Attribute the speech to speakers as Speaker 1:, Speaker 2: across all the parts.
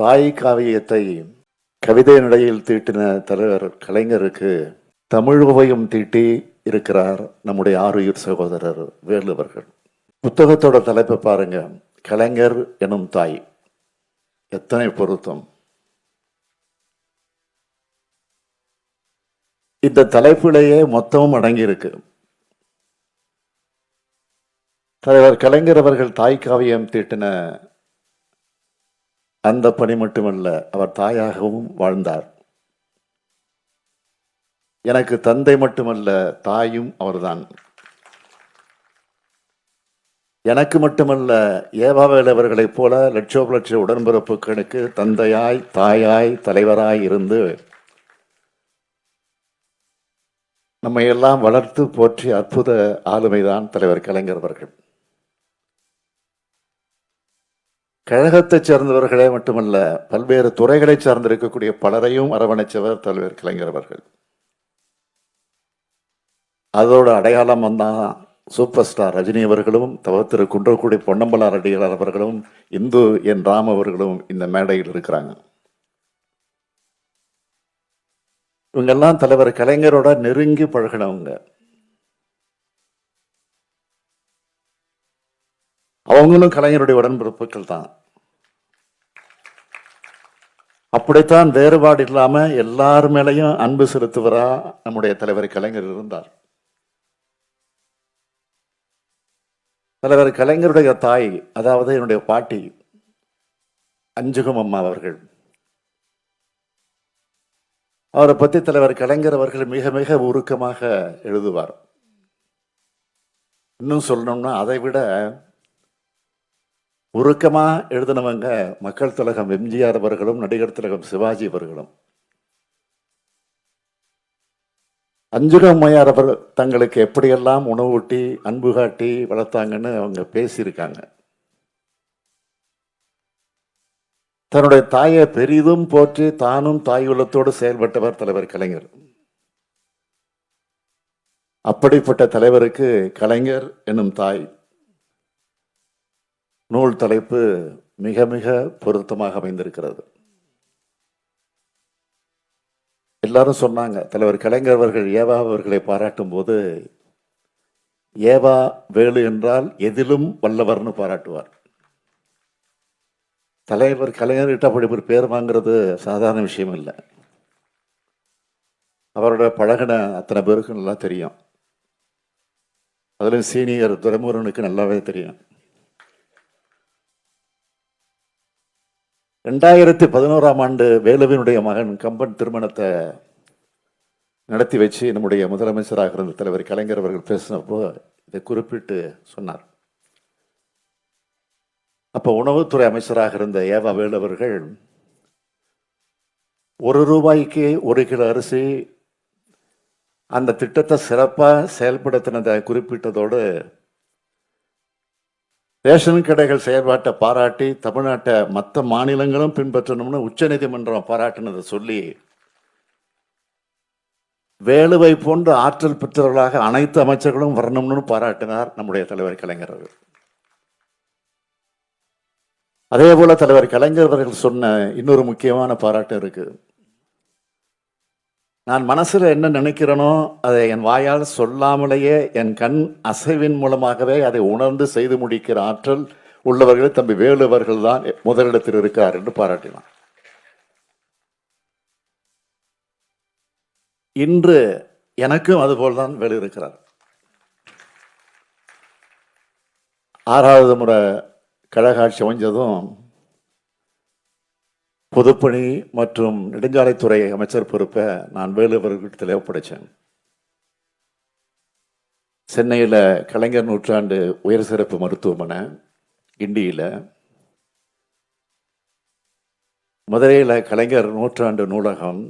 Speaker 1: தாய் காவியத்தை கவிதை நடையில் தீட்டின தலைவர் கலைஞருக்கு தமிழ் ஓவியம் தீட்டி இருக்கிறார் நம்முடைய ஆறுயிர் சகோதரர் வேலுவர்கள் புத்தகத்தோட தலைப்பை பாருங்க. கலைஞர் எனும் தாய். எத்தனை பொருத்தம். இந்த தலைப்பிலேயே மொத்தமும் அடங்கியிருக்கு. தலைவர் கலைஞர் அவர்கள் தாய் காவியம் தீட்டின அந்த பணி மட்டுமல்ல அவர் தாயாகவும் வாழ்ந்தார். எனக்கு தந்தை மட்டுமல்ல தாயும் அவர்தான். எனக்கு மட்டுமல்ல ஏவாவேல் அவர்களைப் போல லட்சோப லட்ச உடன்பிறப்புகளுக்கு தந்தையாய் தாயாய் தலைவராய் இருந்து நம்மை எல்லாம் வளர்த்து போற்றி அற்புத ஆளுமைதான் தலைவர் கலைஞர் அவர்கள். கழகத்தைச் சேர்ந்தவர்களே மட்டுமல்ல பல்வேறு துறைகளை சார்ந்திருக்கக்கூடிய பலரையும் அரவணைச்சவர் தலைவர் கலைஞர் அவர்கள். அதோட அடையாளம் வந்தான் சூப்பர் ஸ்டார் ரஜினி அவர்களும் தவத்திரு குன்றக்குடி பொன்னம்பலார் அடிகளார் அவர்களும் இந்து என் ராம் அவர்களும் இந்த மேடையில் இருக்கிறாங்க. இவங்கெல்லாம் தலைவர் கலைஞரோட நெருங்கி பழகினவங்க. அவங்களும் கலைஞருடைய உடன்பிறப்புகள் தான். அப்படித்தான் வேறுபாடு இல்லாம எல்லார் மேலையும் அன்பு செலுத்துவரா நம்முடைய தலைவர் கலைஞர் இருந்தார். தலைவர் கலைஞருடைய தாய் அதாவது என்னுடைய பாட்டி அஞ்சுகம் அம்மா அவர்கள். அவரை பத்தி தலைவர் கலைஞர் அவர்கள் மிக மிக உருக்கமாக எழுதுவார். இன்னும் சொல்லணும்னா அதை விட உருக்கமாக எழுதினவங்க மக்கள் திலகம் எம்ஜிஆர் அவர்களும் நடிகர் திலகம் சிவாஜி அவர்களும். அஞ்சுகம்மையார் அவர் தங்களுக்கு எப்படியெல்லாம் உணவூட்டி அன்பு காட்டி வளர்த்தாங்கன்னு அவங்க பேசியிருக்காங்க. தன்னுடைய தாயை பெரிதும் போற்றி தானும் தாய் உள்ளத்தோடு செயல்பட்டவர் தலைவர் கலைஞர். அப்படிப்பட்ட தலைவருக்கு கலைஞர் என்னும் தாய் நூல் தலைப்பு மிக மிக பொருத்தமாக அமைந்திருக்கிறது. எல்லாரும் சொன்னாங்க தலைவர் கலைஞர் அவர்கள் ஏவா அவர்களை பாராட்டும் போது ஏவா வேலு என்றால் எதிலும் வல்லவர்னு பாராட்டுவார். தலைவர் கலைஞர்கிட்ட அப்படி ஒரு பேர் வாங்கிறது சாதாரண விஷயம் இல்லை. அவரோட பழகின அத்தனை பேருக்கும் நல்லா தெரியும். அதிலும் சீனியர் துரைமுருகனுக்கு நல்லாவே தெரியும். ரெண்டாயிரத்தி பதினோராம் ஆண்டு வேலுவினுடைய மகன் கம்பன் திருமணத்தை நடத்தி வச்சு நம்முடைய முதலமைச்சராக இருந்த தலைவர் கலைஞர் அவர்கள் பேசினப்போ இதை குறிப்பிட்டு சொன்னார். அப்போ உணவுத்துறை அமைச்சராக இருந்த ஏவா வேலவர்கள் ஒரு ரூபாய்க்கு ஒரு கிலோ அரிசி அந்த திட்டத்தை சிறப்பாக செயல்படுத்தினதை குறிப்பிட்டதோடு ரேஷன் கடைகள் செயல்பாட்டை பாராட்டி தமிழ்நாட்டை மற்ற மாநிலங்களும் பின்பற்றணும்னு உச்சநீதிமன்றம் பாராட்டினதை சொல்லி வேலுவை போன்ற ஆற்றல் பெற்றவர்களாக அனைத்து அமைச்சர்களும் வரணும்னு பாராட்டினார் நம்முடைய தலைவர் கலைஞர் அவர்கள். அதே போல தலைவர் கலைஞர் அவர்கள் சொன்ன இன்னொரு முக்கியமான பாராட்டு இருக்குது நான் மனசில் என்ன நினைக்கிறேனோ அதை என் வாயால் சொல்லாமலேயே என் கண் அசைவின் மூலமாகவே அதை உணர்ந்து செய்து முடிக்கிற ஆற்றல் உள்ளவர்கள் தம்பி வேலுவர்கள் தான் முதலிடத்தில் இருக்கார் என்று பாராட்டினார் இன்று எனக்கும் அதுபோல்தான் வேலு இருக்கிறார். ஆறாவது முறை கழகாட்சி அமைஞ்சதும் பொதுப்பணி மற்றும் நெடுஞ்சாலைத்துறை அமைச்சர் பொறுப்பை நான் வேலுவர்களிடத்தில் ஒப்படைச்சேன் சென்னையில் கலைஞர் நூற்றாண்டு உயர் சிறப்பு மருத்துவமனை கிண்டியில். மதுரையில் கலைஞர் நூற்றாண்டு நூலகம்.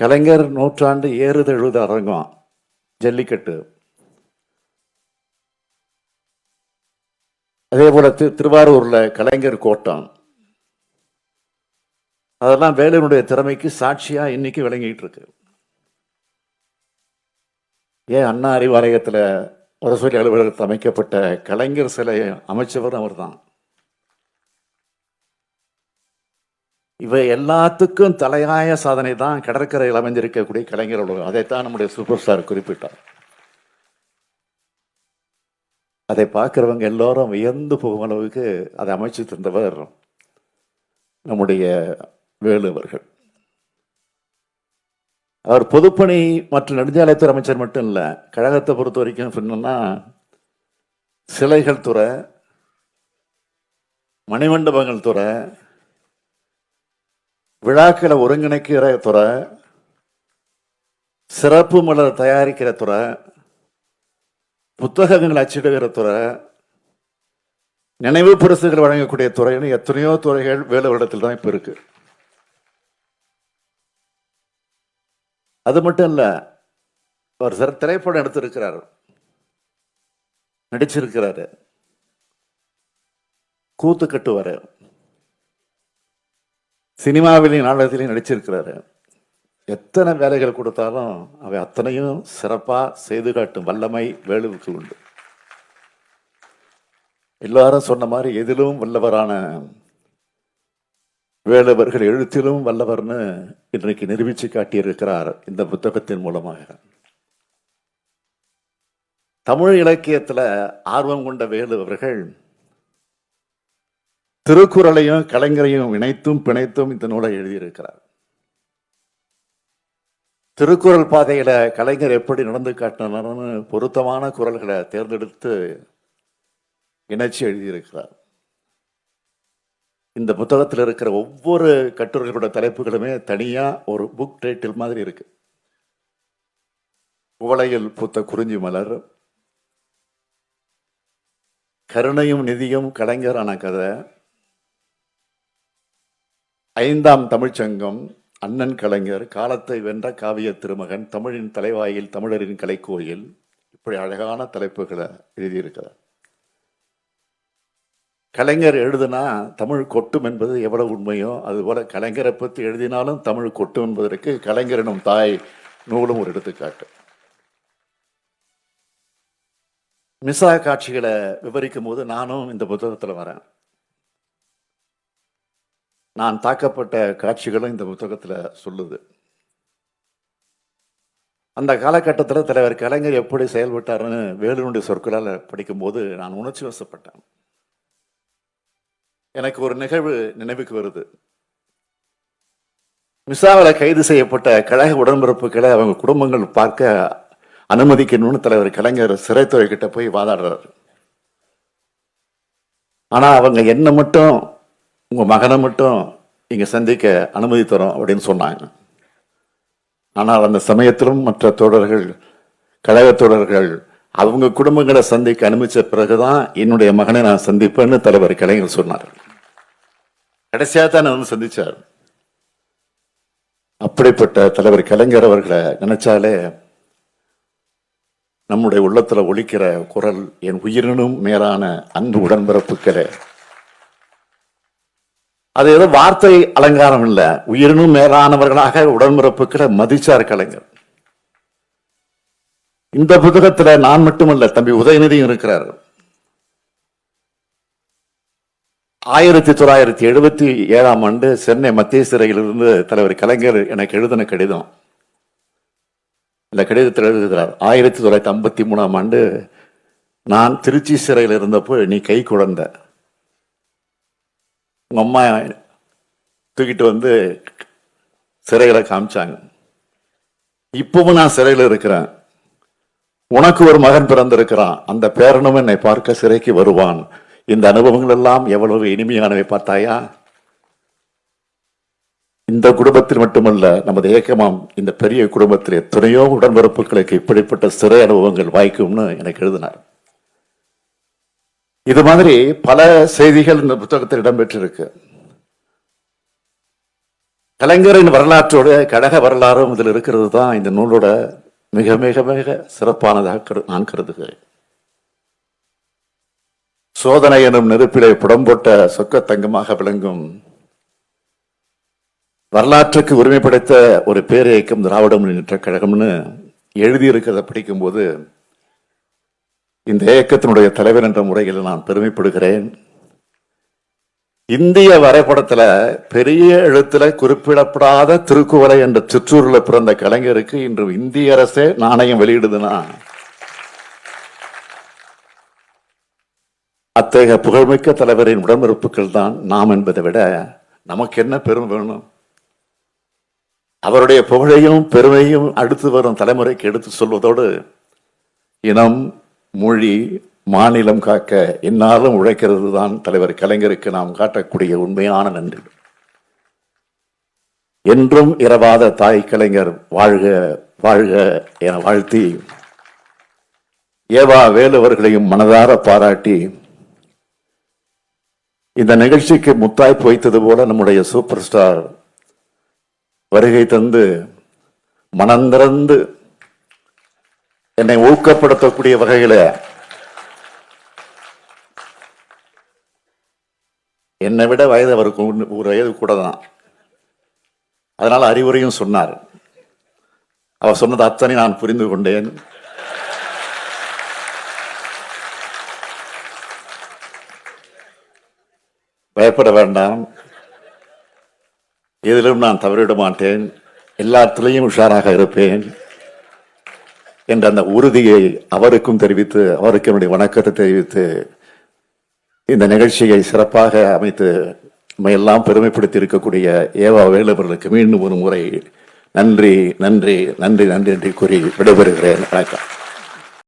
Speaker 1: கலைஞர் நூற்றாண்டு ஏறுதழுத அரங்கம் ஜல்லிக்கட்டு. அதே போல திருவாரூரில் கலைஞர் கோட்டம். அதெல்லாம் வேலையினுடைய திறமைக்கு சாட்சியாக இன்னைக்கு விளங்கிட்டு இருக்கு. ஏன் அண்ணா அறிவாலயத்தில் முரசொலி அலுவலகத்தில் அமைக்கப்பட்ட கலைஞர் சிலை அமைச்சவர் அவர்தான். இவை எல்லாத்துக்கும் தலையாய சாதனை தான் கடற்கரையில் அமைந்திருக்கக்கூடிய கலைஞர் உலகம் அதைத்தான் நம்முடைய சூப்பர் ஸ்டார் குறிப்பிட்டார். அதை பார்க்குறவங்க எல்லோரும் வியந்து போகும் அளவுக்கு அதை அமைச்சு தந்தவர் நம்முடைய வேலுவர்கள். அவர் பொதுப்பணி மற்றும் நெடுஞ்சாலைத்துறை அமைச்சர் மட்டும் இல்லை கழகத்தை பொறுத்த வரைக்கும் சொன்னோம்னா சிலைகள் துறை மணிமண்டபங்கள் துறை விழாக்களை ஒருங்கிணைக்கிற துறை சிறப்பு மலர் தயாரிக்கிற துறை புத்தகங்கள் அச்சிடுகிற துறை நினைவு பரிசுகள் வழங்கக்கூடிய துறைன்னு எத்தனையோ துறைகள் வேலுவரிடத்தில் தான் இப்போ இருக்குது அது மட்டும் இல்லை ஒரு சில திரைப்படம் எடுத்திருக்கிறார். நடிச்சிருக்கிறாரு. கூத்து கட்டுவார். சினிமாவிலையும் நாடகத்திலையும் நடிச்சிருக்கிறாரு. எத்தனை வேலைகள் கொடுத்தாலும் அவை அத்தனையும் சிறப்பாக செய்து காட்டும் வல்லமை வேலுவுக்கு உண்டு. எல்லாரும் சொன்ன மாதிரி எதிலும் வல்லவரான வேலவர்கள் எழுத்திலும் வல்லவர்னு இன்றைக்கு நிரூபிச்சு காட்டியிருக்கிறார் இந்த புத்தகத்தின் மூலமாக. தமிழ் இலக்கியத்துல ஆர்வம் கொண்ட வேலுவர்கள் திருக்குறளையும் கலைஞரையும் இணைத்தும் பிணைத்தும் இந்த நூலை எழுதியிருக்கிறார். திருக்குறள் பாதையில கலைஞர் எப்படி நடந்து காட்டினார்னு பொருத்தமான குரல்களை தேர்ந்தெடுத்து இணைச்சி எழுதியிருக்கிறார். இந்த புத்தகத்தில் இருக்கிற ஒவ்வொரு கட்டுரைகளோட தலைப்புகளுமே தனியாக ஒரு புக் டைட்டில் மாதிரி இருக்கு. குவளையில் பூத்த குறிஞ்சி மலர் கருணையும் நிதியும் கலைஞரான கதை ஐந்தாம் தமிழ்ச்சங்கம் அண்ணன் கலைஞர் காலத்தை வென்ற காவிய திருமகன் தமிழின் தலைவாயில் தமிழரின் கலைக்கோயில் இப்படி அழகான தலைப்புகளை எழுதியிருக்கிறார். கலைஞர் எழுதுனா தமிழ் கொட்டும் என்பது எவ்வளவு உண்மையோ அதுபோல கலைஞரை பற்றி எழுதினாலும் தமிழ் கொட்டும் என்பதற்கு கலைஞரினும் தாய் நூலும் ஒரு எடுத்துக்காட்டு. மிசா காட்சிகளை விவரிக்கும் போது நானும் இந்த புத்தகத்தில் வரேன். நான் தாக்கப்பட்ட காட்சிகளும் இந்த புத்தகத்தில் சொல்லுது. அந்த காலகட்டத்தில் தலைவர் கலைஞர் எப்படி செயல்பட்டாருன்னு வேலுனுடைய சொற்களால் படிக்கும்போது நான் உணர்ச்சி வசப்பட்டேன். எனக்கு ஒரு நிகழ்வு நினைவுக்கு வருது. மிசாவில் கைது செய்யப்பட்ட கழக உடன்பிறப்புகளை அவங்க குடும்பங்கள் பார்க்க அனுமதிக்கணும்னு தலைவர் கலைஞர் சிறைத்துறை கிட்ட போய் வாதாடுறாரு. ஆனால் அவங்க என்ன மட்டும் உங்கள் மகனை மட்டும் இங்கே சந்திக்க அனுமதி தரோம் அப்படின்னு சொன்னாங்க. ஆனால் அந்த சமயத்திலும் மற்ற தோழர்கள் கழக தோழர்கள் அவங்க குடும்பங்களை சந்திக்க அனுமதிச்ச பிறகுதான் என்னுடைய மகனை நான் சந்திப்பேன்னு தலைவர் கலைஞர் சொன்னார். கடைசியா தான் நான் வந்து சந்திச்சார். அப்படிப்பட்ட தலைவர் கலைஞர் அவர்களை நினைச்சாலே நம்முடைய உள்ளத்துல ஒழிக்கிற குரல் என் உயிரினும் மேலான அன்பு உடன்பிறப்புக்களே அது ஏதோ வார்த்தை அலங்காரம் இல்ல. உயிரினும் மேலானவர்களாக உடன்பிறப்புக்களை மதிச்சார் கலைஞர். இந்த புத்தகத்துல நான் மட்டுமல்ல தம்பி உதயநிதியும் இருக்கிறார். ஆயிரத்தி தொள்ளாயிரத்தி எழுபத்தி ஏழாம் ஆண்டு சென்னை மத்திய சிறையிலிருந்து தலைவர் கலைஞர் எனக்கு எழுதின கடிதம். இந்த கடிதத்தில் எழுதுகிறார் ஆயிரத்தி தொள்ளாயிரத்தி ஐம்பத்தி மூணாம் ஆண்டு நான் திருச்சி சிறையில் இருந்தப்போ நீ கை குழந்த. உங்க அம்மா தூக்கிட்டு வந்து சிறைகளை காமிச்சாங்க. இப்பவும் நான் சிறையில் இருக்கிறேன். உனக்கு ஒரு மகன் பிறந்திருக்கிறான். அந்த பேரனும் என்னை பார்க்க சிறைக்கு வருவான். இந்த அனுபவங்கள் எல்லாம் எவ்வளவு இனிமையானவை பார்த்தாயா? இந்த குடும்பத்தில் மட்டுமல்ல நமது ஏக்கமாம் இந்த பெரிய குடும்பத்தில் எத்தனையோ உடன்பிறப்புகளுக்கு இப்படிப்பட்ட சிறை அனுபவங்கள் வாய்க்கும்னு எனக்கு எழுதினார். இது மாதிரி பல செய்திகள் இந்த புத்தகத்தில் இடம்பெற்றிருக்கு. கலைஞரின் வரலாற்றோட கழக வரலாறும் இதில் இருக்கிறது தான் இந்த நூலோட மிக மிக மிக சிறப்பானதாக கரு- நான் கருதுகிறேன். சோதனை எனும் நெருப்பிலே புடம்போட்ட சொக்க தங்கமாக விளங்கும் வரலாற்றுக்கு உரிமை படைத்த ஒரு பேரியக்கம் திராவிட முன்னேற்ற கழகம்னு எழுதியிருக்கிறத படிக்கும்போது இந்த இயக்கத்தினுடைய தலைவர் என்ற முறையில் நான் பெருமைப்படுகிறேன். இந்திய வரைபடத்துல பெரிய எழுத்துல குறிப்பிடப்படாத திருக்குவளை என்ற சிற்றூர்ல பிறந்த கலைஞருக்கு இன்று இந்திய அரசே நாணயம் வெளியிடுதுன்னா அத்தகைய புகழ்மிக்க தலைவரின் உடனிருப்புகள் தான் நாம் என்பதை விட நமக்கு என்ன பெருமை வேணும்? அவருடைய புகழையும் பெருமையும் அடுத்து வரும் தலைமுறைக்கு எடுத்து சொல்வதோடு இனம் மொழி மாநிலம் காக்க என்னாலும் உழைக்கிறது தான் தலைவர் கலைஞருக்கு நாம் காட்டக்கூடிய உண்மையான நன்றி. என்றும் இரவாத தாய் கலைஞர் வாழ்க வாழ்க என வாழ்த்தி ஏவா வேலுவர்களையும் மனதார பாராட்டி இந்த நிகழ்ச்சிக்கு முத்தாய்ப்பு வைத்தது போல நம்முடைய சூப்பர் ஸ்டார் வருகை தந்து மனந்திறந்து என்னை ஊக்கப்படுத்தக்கூடிய வகையில் என்னை விட வயது அவருக்கு ஒரு வயது கூட தான் அதனால் அறிவுரையும் சொன்னார். அவர் சொன்னது அத்தனை நான் புரிந்து கொண்டேன். பயப்பட வேண்டாம். எதிலும் நான் தவறிவிட மாட்டேன். எல்லாத்திலையும் உஷாராக இருப்பேன். என்ற அந்த உறுதியை அவருக்கும் தெரிவித்து அவருக்கு என்னுடைய வணக்கத்தை தெரிவித்து இந்த நிகழ்ச்சியை சிறப்பாக அமைத்து எல்லாம் பெருமைப்படுத்தி இருக்கக்கூடிய ஏவா வேலுவர்களுக்கு மீண்டும் ஒரு முறை நன்றி நன்றி நன்றி நன்றி என்று கூறி விடைபெறுகிறேன். வணக்கம்.